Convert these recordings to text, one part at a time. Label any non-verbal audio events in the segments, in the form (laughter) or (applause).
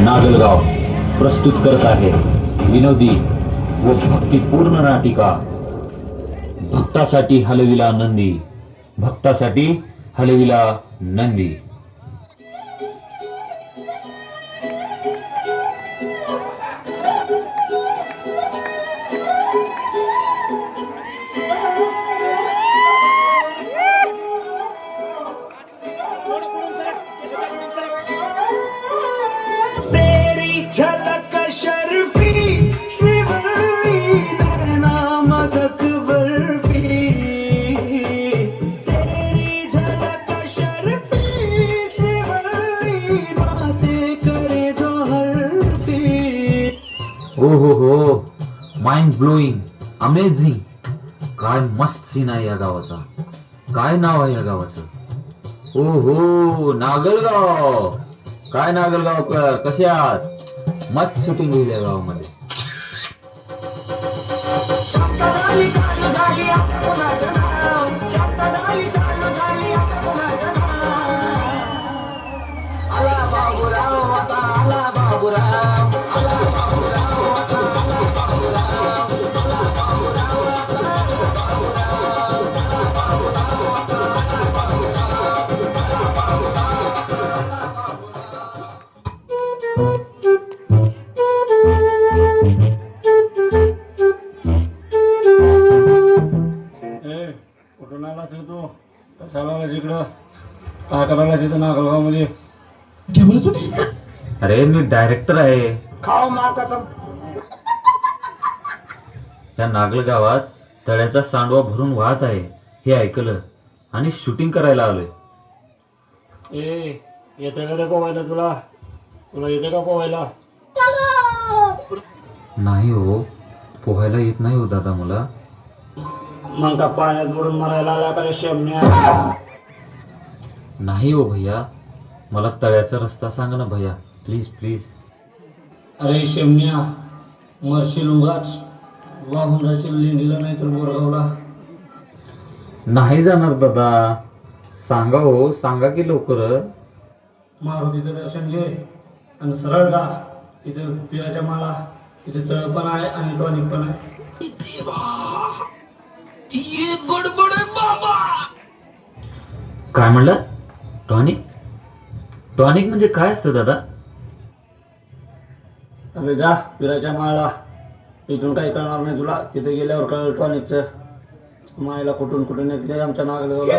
नागलगाव प्रस्तुत करत आहे. विनोदी व भक्तिपूर्ण नाटिका. भक्तासाठी हलविला नंदी. भक्तासाठी हलविला नंदी. ब्लोईंग अमेझिंग काय मस्त सीन आहे या गावाचा. काय नाव आहे या गावाचं? ओ हो नागलगाव. काय नागलगावकर कसे आहात? मस्त शूटिंग होईल या गावामध्ये. आला आता आला काय करायला तिथं नागलगावमध्ये अरे मी डायरेक्टर आहे. खाव माकाचा. या नागलगावात तळ्याचा सांडवा भरून वाहत आहे. हे ऐकलं आणि शूटिंग करायला आलोय. ए येते का रे पोवायला तुला? तुला येते का पोवायला? नाही हो पोहायला येत नाही हो दादा मला. मग का पाण्यात बुडून मरायला आला का रे शेमण्या? नाही हो भैया. मला तळ्याचा रस्ता सांग ना भैया. प्लीज प्लीज अरे शेमण्या मरशील उगाच वाहून जाशील लेंडीला नाही तर बोरगावला. नाही जाणार दादा. सांगा हो सांगा की लवकर. मारुतीचं दर्शन घे आणि सरळ जा. तिथे पिराच्या माला तिथे तळ पण आहे आणि टॉनिक पण आहे. काय म्हणलं? टॉनिक? टॉनिक म्हणजे काय असतं दादा? अरे जा पिराच्या माळा इथून काही कळणार नाही तुला. तिथे गेल्यावर कळलं टॉनिकचं. मायला कुठून कुठून येते आमच्या नागरिक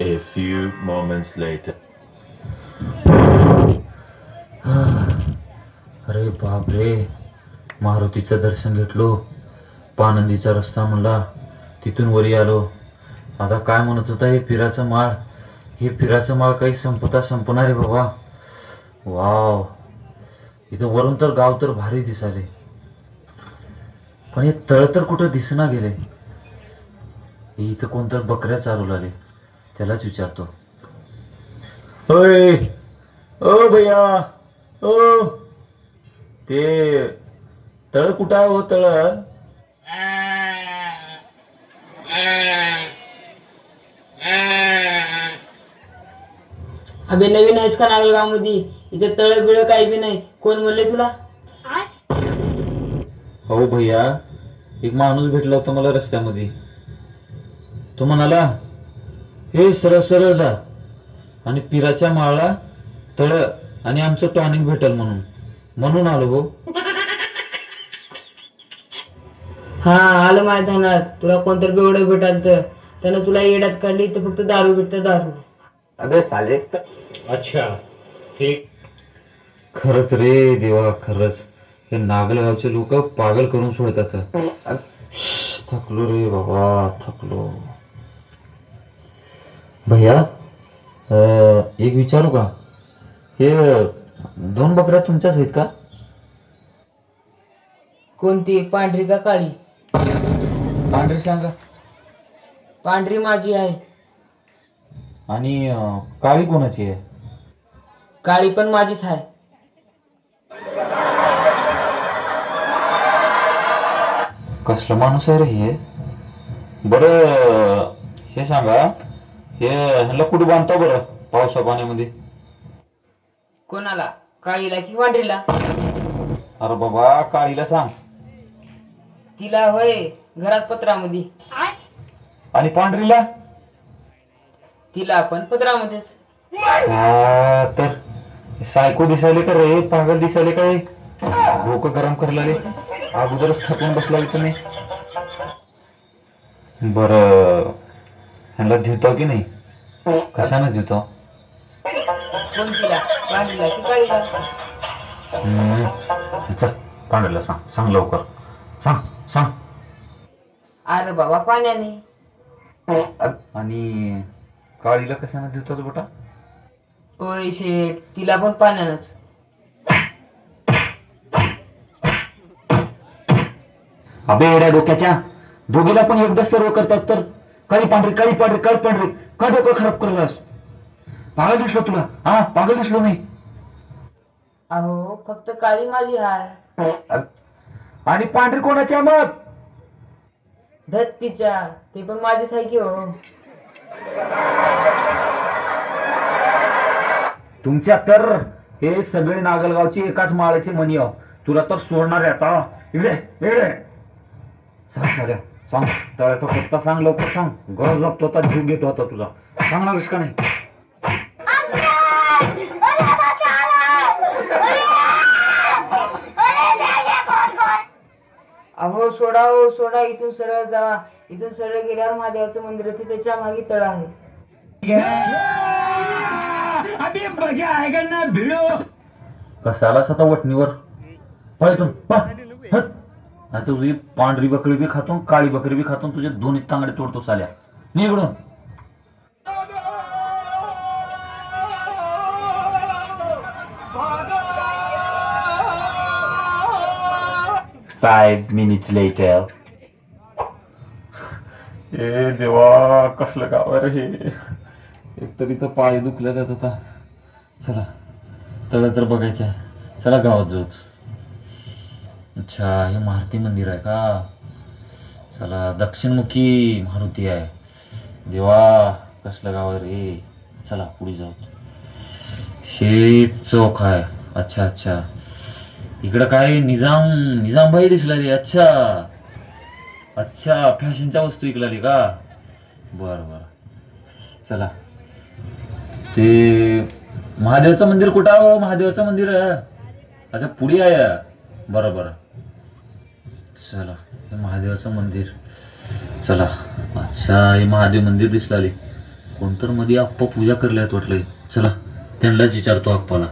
A few moments later. (sighs) अरे बापरे. मारुतीचं दर्शन घेतलो. पानंदीचा रस्ता म्हणला. तिथून वरी आलो. आता काय म्हणत होता हे फिराचं माळ हे फिराचं माळ काही संपता संपणार आहे बाबा. वाव. इथं वरून तर गाव तर भारी दिसाले पण हे तळ तर कुठं दिसना गेले? हे इथं कोणतर बकऱ्या चालू लागले. त्यालाच विचारतो. होय ओ भैया ओ. ते तळ कुठं आहे हो तळ? अबे नवीन आहेस का नागलगावमध्ये इथे तळ बिळ काही बी नाही. कोण म्हणले तुला? हो भैया एक माणूस भेटला होता मला रस्त्यामध्ये. तो म्हणाला हे सरळ सरळ जा. आणि पिराच्या माळा तळ आणि आमचं टॉनिक भेटल म्हणून. म्हणून आलो हो. हा आलं मैदानात. तुला कोणतर बेवडं भेटाल तर त्यानं तुला येड्यात काढली तर फक्त दारू भेटतं दारू. अच्छा ठीक. खरंच रे देवा खरंच. हे नागलगावचे लोक पागल करून सोडतात. थकलो रे बाबा थकलो. भैया अं, एक विचारू का? हे दोन बकऱ्या तुमच्याच आहेत का? कोणती? पांढरी का काळी? पांढरी सांगा. पांढरी माझी आहे. आणि अं, काळी कोणाची आहे? काळी पण माझीच आहे. कसलं माणूस आहे रे हे? बरं हे सांगा हे ह्याला कुठे बांधता बरं पावसा पाण्यामध्ये? कोणाला? काळीला की वांढरीला अरे बाबा काळीला सांग. तिला होय घरात पत्रामध्ये. आणि पांढरीला? तिला पण पत्रामध्येच हा, तर सायको दिसायले का रे? पागल दिसायले काय डोकं गरम करायला अगोदरच थकून बसला तुम्ही बर ह्यांना धुतो की नाही? कशाने धुतो कोण तिला? वांढरीला की काळीला हम्म. चल पांढरीला सांग. सांग लवकर. सांग सांग. अरे बाबा पाण्याने. आणि काळीला कशाने धुतोच बेटा? ओळी शेट तिला पण पाण्यानंच. अबे एवढ्या डोक्याच्या दोघीला पण एकदा सर्व करतात तर. काळी पांढरी काळी पांढरी काळी पांढरी. का डोकं खराब करलास? पागल दिसलो तुला. हा पागल दिसलो मी. अहो फक्त काळी माझी हाय. आणि पांढरी कोणाच्या मग? धत्तीच्या ते पण माझीच आहे की हो. तुमच्या तर हे सगळे नागलगावची एकाच माळ्याचे मनी आहो तुला तर सोडणार आता. इकडे इकडे. सांग सगळ्या सांग. तळ्याचा पत्ता सांग लवकर सांग. गरज लागतो आता जीव घेतो आता तुझा. सांगणार का नाही? अहो सोडा हो सोडा. इथून सरळ जावा इथून सरळ गेल्यावर महादेवाचं मंदिर आहे त्याच्यामागे तळ आहे. कसालाच आता वटणीवर? तुझी पांढरी बकरी बी खातो काळी बकरी बी खातो तुझे दोन्ही तांगडे तोडतो साल्या. निघडून Five minutes later. ए देवा कसलं गाव आहे रे हे? एकतर तर पाय दुखल्या जात आता. चला तळ तर बघायचं चला गावात जाऊच. अच्छा हे मारुती मंदिर आहे का? चला दक्षिणमुखी मारुती आहे. देवा कसलं गाव आहे रे? चला पुढे जाऊ हे चौक आहे. अच्छा अच्छा. इकडं काय निजाम निजामबाई दिसला रे. अच्छा. अच्छा फॅशनच्या वस्तू विकलाली का? बरं बरं. चला. ते महादेवाचं मंदिर कुठं आहे हो? महादेवाचं मंदिर आहे. अच्छा पुढे आहे. बरं बरं. चला हे महादेवाचं मंदिर. चला. अच्छा हे महादेव मंदिर दिसलाले कोणतरमध्ये आप्पा पूजा करल्यात वाटलंय. चला त्यांनाच विचारतो आप्पाला.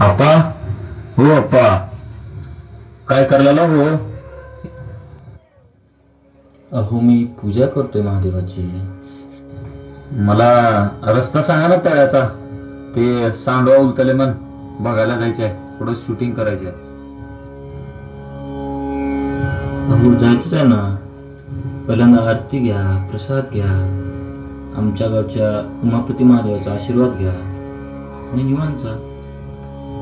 अप्पा हो अप्पा काय करायला हो अहो मी पूजा करतोय महादेवाची. मला रस्ता सांगा ना तळ्याचा ते सांडवा उलतले मन बघायला जायचंय. थोडं शूटिंग करायचंय. अहो जायचंच आहे ना. पहिल्यांदा आरती घ्या प्रसाद घ्या. आमच्या गावच्या उमापती महादेवाचा आशीर्वाद घ्या. आणि निवांत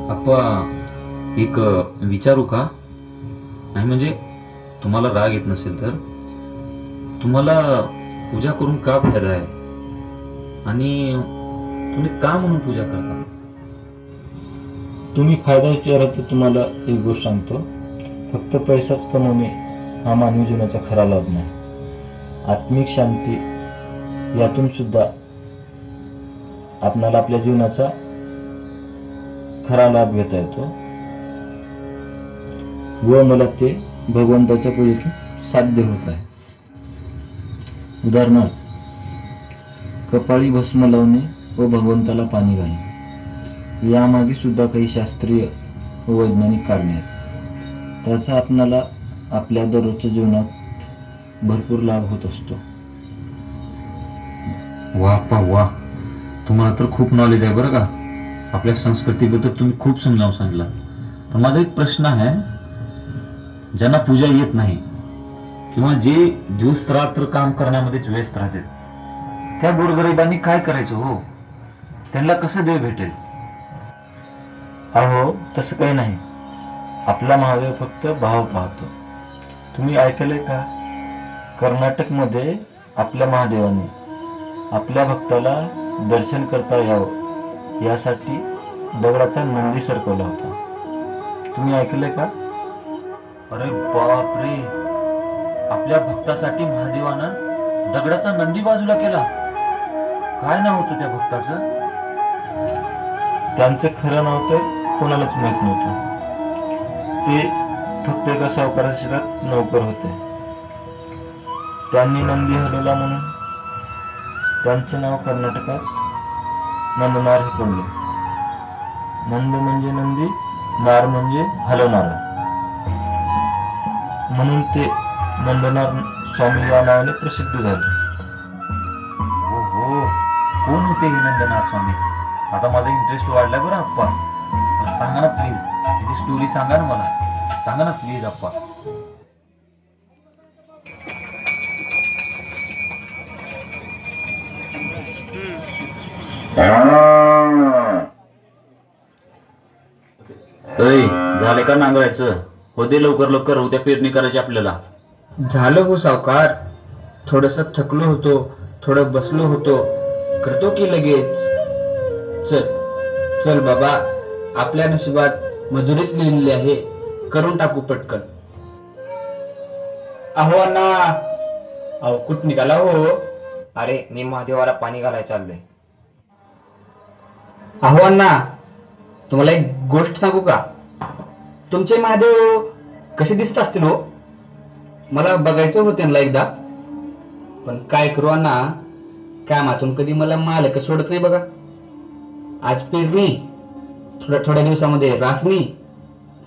अप्पा एक विचारू का? नाही म्हणजे तुम्हाला राग येत नसेल तर? तुम्हाला पूजा करून का फायदा आहे? आणि तुम्ही का म्हणून पूजा करता? तुम्ही फायदा विचारा तर तुम्हाला एक गोष्ट सांगतो. फक्त पैसाच कमवणे हा मानवी जीवनाचा खरा लाभ नाही. आत्मिक शांती यातून सुद्धा आपणाला आपल्या जीवनाचा खरा लाभ घेता येतो. व मला ते भगवंताच्या पूजेतून साध्य होत आहे. उदाहरणार्थ कपाळी भस्म लावणे व भगवंताला पाणी घालणे. यामागे सुद्धा काही शास्त्रीय व वैज्ञानिक कारणे आहेत. त्याचा आपणाला आपल्या दररोजच्या जीवनात भरपूर लाभ होत असतो. वा पा वा तुम्हाला तर खूप नॉलेज आहे बरं का? आपल्या संस्कृतीबद्दल तुम्ही खूप समजावून सांगितलं. पण माझा एक प्रश्न आहे ज्यांना पूजा येत नाही किंवा जे दिवस रात्र काम करण्यामध्येच व्यस्त राहते त्या गोरगरिबांनी काय करायचं हो? त्यांना कसं देव भेटेल? अहो तसं काही नाही. आपला महादेव फक्त भाव पाहतो. तुम्ही ऐकलंय का? कर्नाटकमध्ये आपल्या महादेवाने आपल्या भक्ताला दर्शन करता यावं. यासाठी दगडाचा नंदी सरकवला होता. तुम्ही ऐकलंय का? अरे बापरे. आपल्या भक्तासाठी महादेवानं दगडाचा नंदी बाजूला केला. काय नाव होतं त्या भक्ताचं? त्यांचं खरं नाव तर कोणालाच माहीत नव्हतं. ते फक्त एका सावकाराच्या नोकर होते. त्यांनी नंदी हलवला म्हणून. त्यांचे नाव कर्नाटकात नंदनार हे कोंडले नंद म्हणजे नंदी नार म्हणजे हलवणारा. म्हणून ते नंदनार स्वामी या नावाने प्रसिद्ध झाले. हो हो कोण होते हे नंदनाथ स्वामी? आता माझा इंटरेस्ट वाढला बरं अप्पा सांगा ना प्लीज तिची स्टोरी सांगा ना मला. सांगा ना प्लीज अप्पा का नांगरायचं. हो दे लवकर लवकर उद्या पेरणी करायची आपल्याला. झालं हो सावकार. थोडस थकलो होतो थोडं बसलो होतो. करतो की लगेच? चल चल बाबा. आपल्या नशिबात मजुरीच लिहिलेली आहे. करून टाकू पटकन. अहो अण्णा. अहो कुठ निघाला हो? अरे मी महादेवाला पाणी घालायला चाललोय. अहो अण्णा तुम्हाला एक गोष्ट सांगू का? तुमचे महादेव कसे दिसत असतील हो? मला बघायचं होतं त्यांना एकदा. पण काय करू अण्णा कामातून कधी मला मालक सोडत नाही बघा. आज पेरणी थोड्या थोड्या दिवसामध्ये रासणी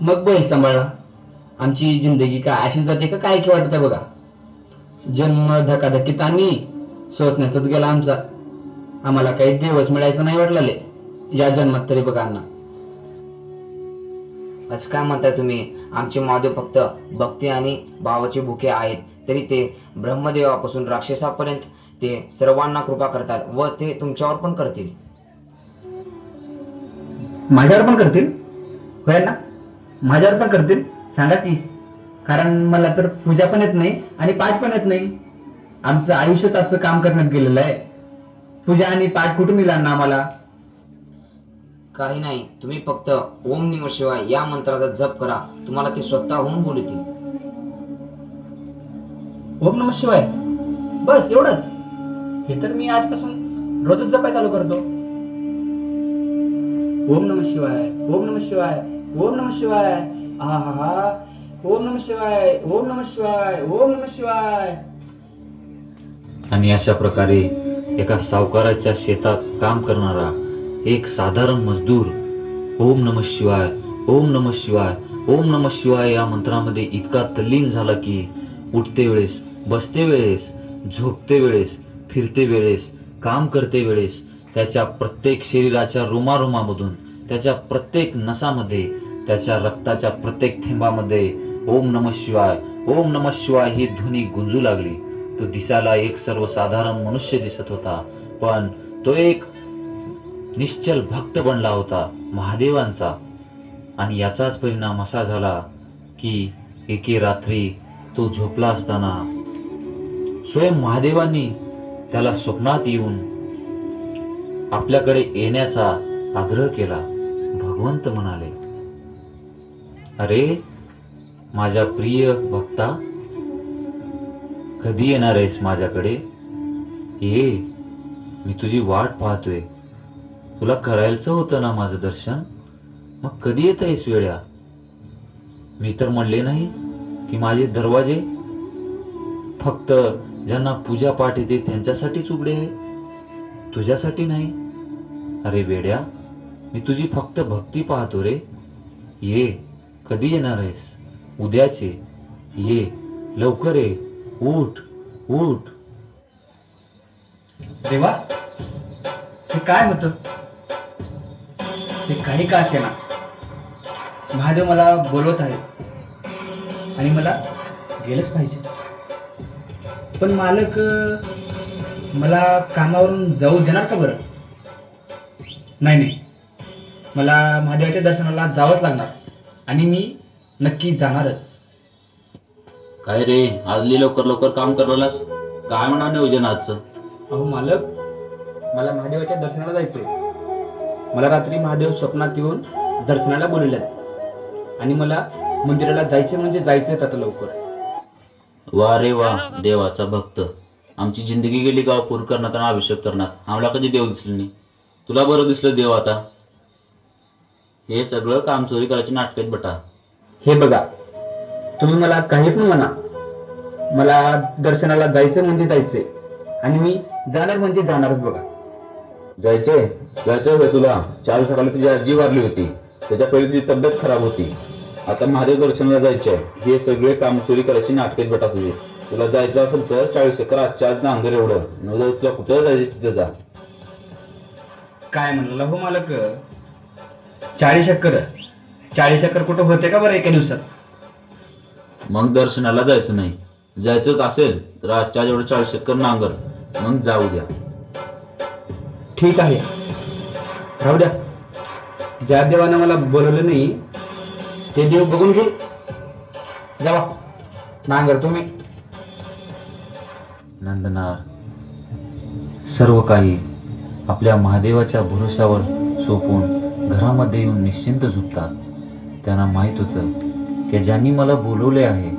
मग बैल सांभाळा. आमची जिंदगी काय अशी जाते का काय की वाटत आहे बघा. जन्म धकाधकी आणि सोचण्यातच गेला आमचा. आम्हाला काही देवच मिळायचं नाही वाटलं या जन्मात तरी बघा अण्णा. असं काय म्हणताय तुम्ही? आमचे महादेव फक्त भक्ती आणि भावाचे भुके आहेत. तरी ते ब्रह्मदेवापासून राक्षसापर्यंत ते सर्वांना कृपा करतात व ते तुमच्यावर पण करतील. माझ्यावर पण करतील? होय ना? माझ्यावर पण करतील? सांगा की. कारण मला तर पूजा पण येत नाही आणि पाठ पण येत नाही. आमचं आयुष्यच असं काम करण्यात गेलेलं आहे. पूजा आणि पाठ कुठून मिळणार ना आम्हाला? काही नाही. तुम्ही फक्त ओम निम शिवाय या मंत्राचा जप करा. तुम्हाला ते स्वतःहून बोलतील. ओम नम शिवाय? बस एवढंच. हे तर मी आजपासून रोजच जपाय चालू करतो. ओम नम शिवाय ओम नम शिवाय ओम नम शिवाय. हा हा हा ओम नम शिवाय ओम नम शिवाय ओम नम शिवाय. आणि अशा प्रकारे एका सावकाराच्या शेतात काम करणारा एक साधारण मजदूर. ओम नम शिवाय ओम नम शिवाय ओम नम शिवाय या मंत्रामध्ये इतका तल्लीन झाला की उठते वेळेस बसते वेळेस झोपते वेळेस फिरते वेळेस काम करते वेळेस त्याच्या प्रत्येक शरीराच्या रोमारोमामधून त्याच्या प्रत्येक नसामध्ये त्याच्या रक्ताच्या प्रत्येक थेंबामध्ये ओम नम शिवाय ओम नम शिवाय ही ध्वनी गुंजू लागली. तो दिसायला एक सर्वसाधारण मनुष्य दिसत होता पण तो एक निश्चल भक्त बनला होता महादेवांचा. आणि याचाच परिणाम असा झाला की एके रात्री तो झोपला असताना स्वयं महादेवांनी त्याला स्वप्नात येऊन आपल्याकडे येण्याचा आग्रह केला. भगवंत म्हणाले अरे माझ्या प्रिय भक्ता कधी येणार आहेस माझ्याकडे? ये मी तुझी वाट पाहतोय. तुला करायचं होतं ना माझं दर्शन? मग कधी येत आहेस वेळ्या मी तर म्हणले नाही की माझे दरवाजे फक्त ज्यांना पूजा पाठ येते त्यांच्यासाठीच उघडे आहे तुझ्यासाठी नाही. अरे वेड्या मी तुझी फक्त भक्ती पाहतो रे. ये कधी येणार आहेस? उद्याचे. ये लवकर ये. उठ उठ. देवा हे काय म्हणतं? ते काही का असे ना. महादेव मला बोलवत आहे आणि मला गेलंच पाहिजे. पण मालक मला कामावरून जाऊ देणार का बरं? नाही नाही. मला महादेवाच्या दर्शनाला जावंच लागणार. आणि मी नक्की जाणारच. काय रे? आजली लवकर लवकर काम करलास काय म्हणा नियोजन आजचं अहो मालक मला महादेवाच्या दर्शनाला जायचंय. मला रात्री महादेव स्वप्नात येऊन दर्शनाला बोलवल्यात आणि मला मंदिराला जायचे म्हणजे जायचंय आता लवकर. वा रे वा देवाचा भक्त. आमची जिंदगी गेली गाव पूर करण्यात आणि अभिषेक करण्यात आम्हाला कधी देव दिसले नाही. तुला बरं दिसलं देव आता. हे सगळं काम चोरी करायची नाटकेत बटा. हे बघा तुम्ही मला काही पण म्हणा. मला दर्शनाला जायचं म्हणजे जायचंय. आणि मी जाणार म्हणजे जाणारच बघा. जायचंय? जायचं होय तुला. चार सकाळी तुझी आजी वारली होती. त्याच्या पहिले तुझी तब्येत खराब होती. आता महादेव दर्शनाला जायचंय. हे सगळे काम चोरी करायची नाटकेत बेटा तुझी. तुला जायचं असेल तर चाळीस एकर आजच्या आज नांगर एवढं. तुला कुठं जायचं तिथं जा. काय म्हणलं हो मालक? चाळीस एकर. चाळीस एकर कुठं होते का बरं एका दिवसात? मग दर्शनाला जायचं नाही. जायचंच असेल तर आजच्या जेवढं चाळीस एकर नांगर. मग जाऊ द्या. ठीक आहे. राहू द्या. ज्या देवानं मला बोलवलं नाही ते देव बघून घेईल जावा नांगर तुम्ही. नंदनार सर्व काही आपल्या महादेवाच्या भरोशावर सोपून घरामध्ये येऊन निश्चिंत झोपतात त्यांना माहीत होतं की ज्यांनी मला बोलवले आहे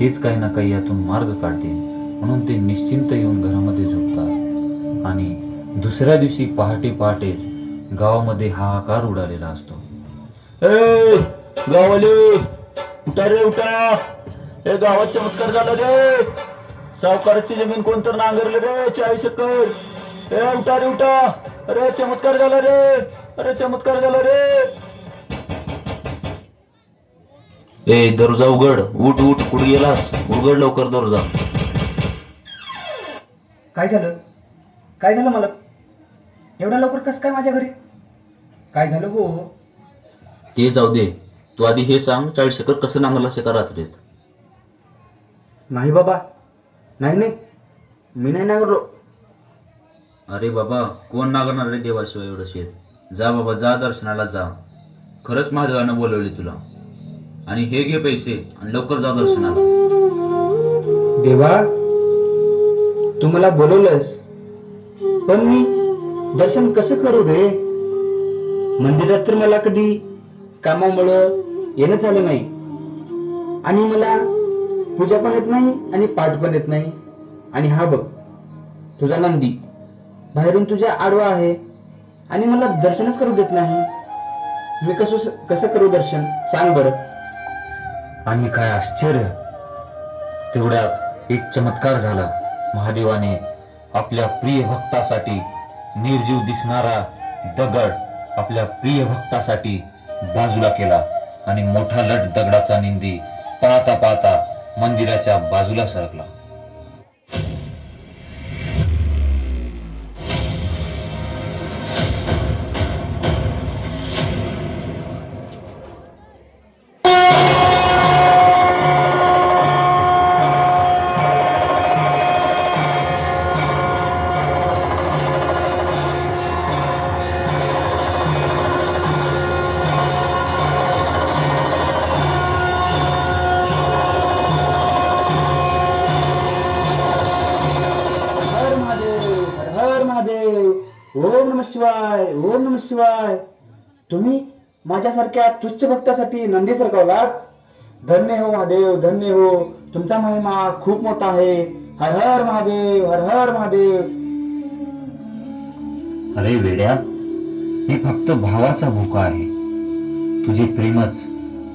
तेच काही ना काही यातून मार्ग काढतील. म्हणून ते निश्चिंत येऊन घरामध्ये झोपतात आणि दुसऱ्या दिवशी पहाटे पहाटेच गावामध्ये हाहाकार उडालेला असतो. ए गावाले उठा रे उठा. ए गावात चमत्कार झाला रे. सावकाराची जमीन कोणतर नांगरले रे चाळीस एकर. ए उठा रे उठा. अरे चमत्कार झाला रे. अरे चमत्कार झाला रे. ए दरोजा उघड. उठ उठ कुठे गेलास? उघड लवकर दरोजा. काय झालं? काय झालं मला? एवढ्या लवकर कसं काय माझ्या घरी? काय झालं हो ते जाऊ दे. तू आधी हे सांग चाळीस एकर कसं नांगरलास एका रात्रीत? नाही बाबा. नाही नाही. मी नाही नांगरलो. अरे बाबा कोण नागरणार रे देवाशिवाय एवढं शेत? जा बाबा जा दर्शनाला जा. खरंच महादेवानं बोलवले तुला. आणि हे घे पैसे आणि लवकर जा दर्शनाला. देवा तू मला बोलवलंस पण मी दर्शन कसं करू रे? मंदिरात तर मला कधी कामामुळं येणं झालं नाही. आणि मला पूजा पण येत नाही आणि पाठ पण येत नाही. आणि हा बघ तुझा नंदी बाहेरून तुझ्या आडवा आहे आणि मला दर्शनच करू देत नाही. मी कसं कसं करू दर्शन? सांग बरं. आणि काय आश्चर्य. तेवढ्यात एक चमत्कार झाला. महादेवाने आपल्या प्रिय भक्तासाठी निर्जीव दिसणारा दगड आपल्या प्रिय भक्तासाठी बाजूला केला आणि मोठा लट दगडाचा निंदी पाहता पाहता मंदिराच्या बाजूला सरकला. माझ्यासारख्या तुच्छ भक्तासाठी नंदी सरकवलात धन्य हो महादेव धन्य हो. तुमचा महिमा खूप मोठा आहे. हर हर महादेव हर हर महादेव. अरे वेड्या मी फक्त भावाचा भुका आहे. तुझे प्रेमच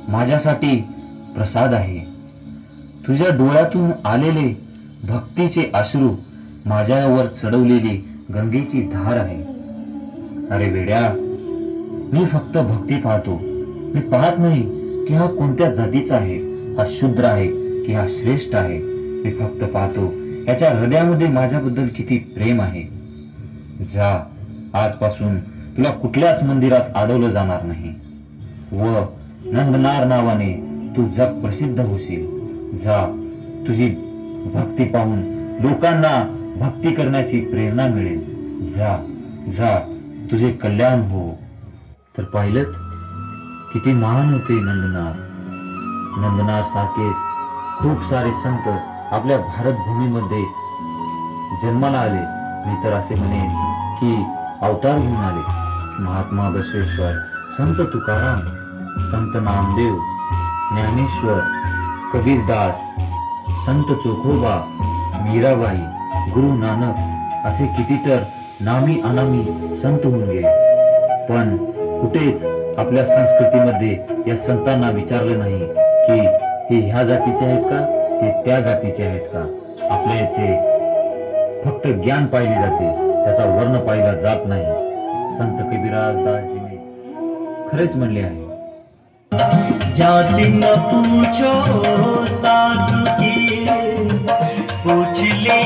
माझ्यासाठी प्रसाद आहे. तुझ्या डोळ्यातून आलेले भक्तीचे अश्रू माझ्यावर चढवलेली गंगेची धार आहे. अरे वेड्या मी फक्त भक्ती पाहतो. मी पाहत नाही की हा कोणत्या जातीचा आहे हा शूद्र आहे की हा श्रेष्ठ आहे. मी फक्त पाहतो याच्या हृदयामध्ये माझ्याबद्दल किती प्रेम आहे. जा आजपासून तुला कुठल्याच मंदिरात अडवलं जाणार नाही. व नंदनार नावाने तू जग प्रसिद्ध होशील. जा तुझी भक्ती पाहून लोकांना भक्ती करण्याची प्रेरणा मिळेल. जा जा तुझे कल्याण हो. तर पाहिलं किती महान होते नंदनार. नंदनार सारखेच खूप सारे संत आपल्या भारतभूमीमध्ये जन्माला आले. मी तर असे म्हणेन की अवतार घेऊन आले. महात्मा बसवेश्वर संत तुकाराम संत नामदेव ज्ञानेश्वर कबीरदास संत चोखोबा मीराबाई गुरु नानक असे किती तर नामी अनामी संत होऊन गेले. पण कुठेच आपल्या संस्कृतीमध्ये या संतांना विचारलं नाही की हे ह्या जातीचे आहेत का ते त्या जातीचे आहेत का? आपल्या इथे फक्त ज्ञान पाहिले जाते त्याचा वर्ण पाहिला जात नाही. संत कबीराज दासजीने खरेच म्हणले आहे. जाती न पूछो साधु की पूछ लीजिए